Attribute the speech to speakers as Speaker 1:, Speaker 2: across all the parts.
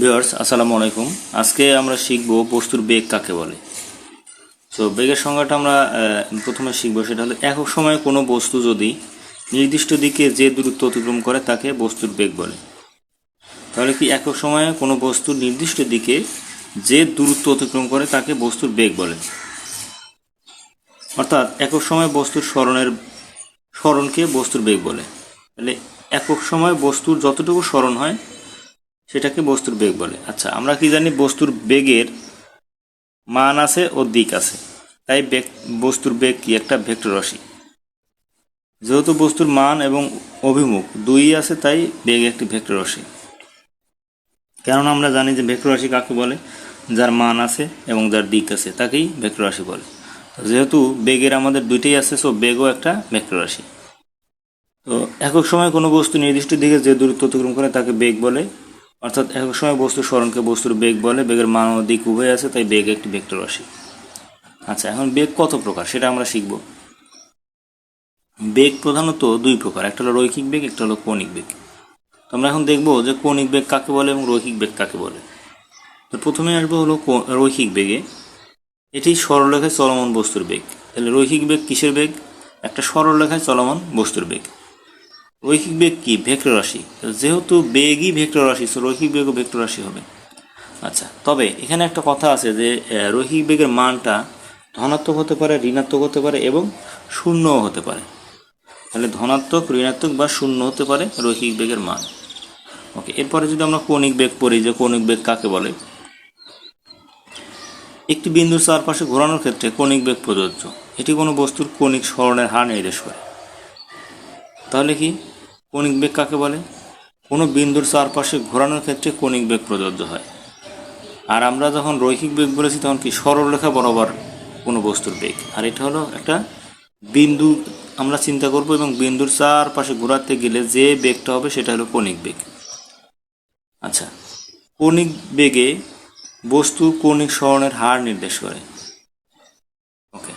Speaker 1: Viewers, আসসালামু আলাইকুম। আজকে আমরা শিখব বস্তুর বেগ কাকে বলে। তো বেগের সংজ্ঞাটা আমরা প্রথমে শিখব, সেটা হলো একক সময়ে কোনো বস্তু যদি নির্দিষ্ট দিকে যে দূরত্ব অতিক্রম করে, তাকে বস্তুর বেগ বলে। তাহলে কি একক সময়ে কোনো বস্তু নির্দিষ্ট দিকে যে দূরত্ব অতিক্রম করে, তাকে বস্তুর বেগ বলে? অর্থাৎ, একক সময়ে বস্তুর স্মরণের, স্মরণকে বস্তুর বেগ বলে। তাহলে, একক সময় বস্তুর যতটুকু স্মরণ হয় সেটাকে বস্তুর বেগ বলে। আচ্ছা আমরা কি জানি বস্তুর বেগের মান আছে ও দিক আছে। তাই বেগ, বস্তুর বেগ কি একটা ভেক্টর রাশি? যেহেতু বস্তুর মান এবং অভিমুখ দুই আছে, তাই বেগ একটি ভেক্টর রাশি। কেননা আমরা জানি যে ভেক্টর রাশি কাকে বলে? যার মান আছে এবং যার দিক আছে, তাকেই ভেক্টর রাশি বলে। যেহেতু বেগের আমাদের দুইটাই আছে সো বেগও একটা ভেক্টর রাশি। তো একক সময় কোনো বস্তু নির্দিষ্ট দিকে যে দূরত্ব অতিক্রম করে, তাকে বেগ বলে অর্থাৎ একক সময় বস্তুর স্মরণকে বস্তুর বেগ বলে, বেগের মান ও দিক উভয় আছে, তাই বেগ একটি ভেক্টর রাশি। আচ্ছা এখন বেগ কত প্রকার, সেটা আমরা শিখব। বেগ প্রধানত দুই প্রকার, একটা হলো রৈখিক বেগ, একটা হলো কৌণিক বেগ। তো আমরা এখন দেখব যে কৌণিক বেগ কাকে বলে এবং রৈখিক বেগ কাকে বলে। তো প্রথমে আসব হলো রৈখিক বেগে। এটি সরলরেখায় চলমান বস্তুর বেগ। তাহলে রৈখিক বেগ কিসের বেগ? একটা সরলরেখায় চলমান বস্তুর বেগ। রৈখিক বেগ কি? ভেক্টর রাশি। যেহেতু বেগই ভেক্টর রাশি তো রৈখিক বেগও ভেক্টর রাশি হবে। আচ্ছা তবে এখানে একটা কথা আছে যে রৈখিক বেগের মানটা ধনাত্মক হতে পারে, ঋণাত্মক হতে পারে এবং শূন্যও হতে পারে। তাহলে ধনাত্মক, ঋণাত্মক বা শূন্য হতে পারে রৈখিক বেগের মান। ওকে, এরপরে যদি আমরা কৌণিক বেগ পড়ি, যে কৌণিক বেগ কাকে বলে? একটি বিন্দুর চারপাশে ঘোরানোর ক্ষেত্রে কৌণিক বেগ প্রযোজ্য। এটি কোনো বস্তুর কৌণিক স্মরণের হার নির্দেশ করে। তাহলে কি? কৌণিক বেগ কাকে বলে? কোনো বিন্দুর চারপাশে ঘোরানোর ক্ষেত্রে কৌণিক বেগ প্রযোজ্য হয়। আর আমরা যখন রৈখিক বেগ বলেছি, তখন কি সরলরেখা বরাবর কোনো বস্তুর বেগ? আর এটা হলো একটা বিন্দু আমরা চিন্তা করব এবং বিন্দুর চারপাশে ঘোরাতে গেলে যে বেগটা হবে, সেটা হলো কৌণিক বেগ। আচ্ছা কৌণিক বেগে বস্তু কৌণিক স্মরণের হার নির্দেশ করে। ওকে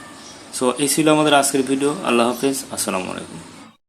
Speaker 1: সো এই ছিল আমাদের আজকের ভিডিও। আল্লাহ হাফেজ, আসসালামু আলাইকুম।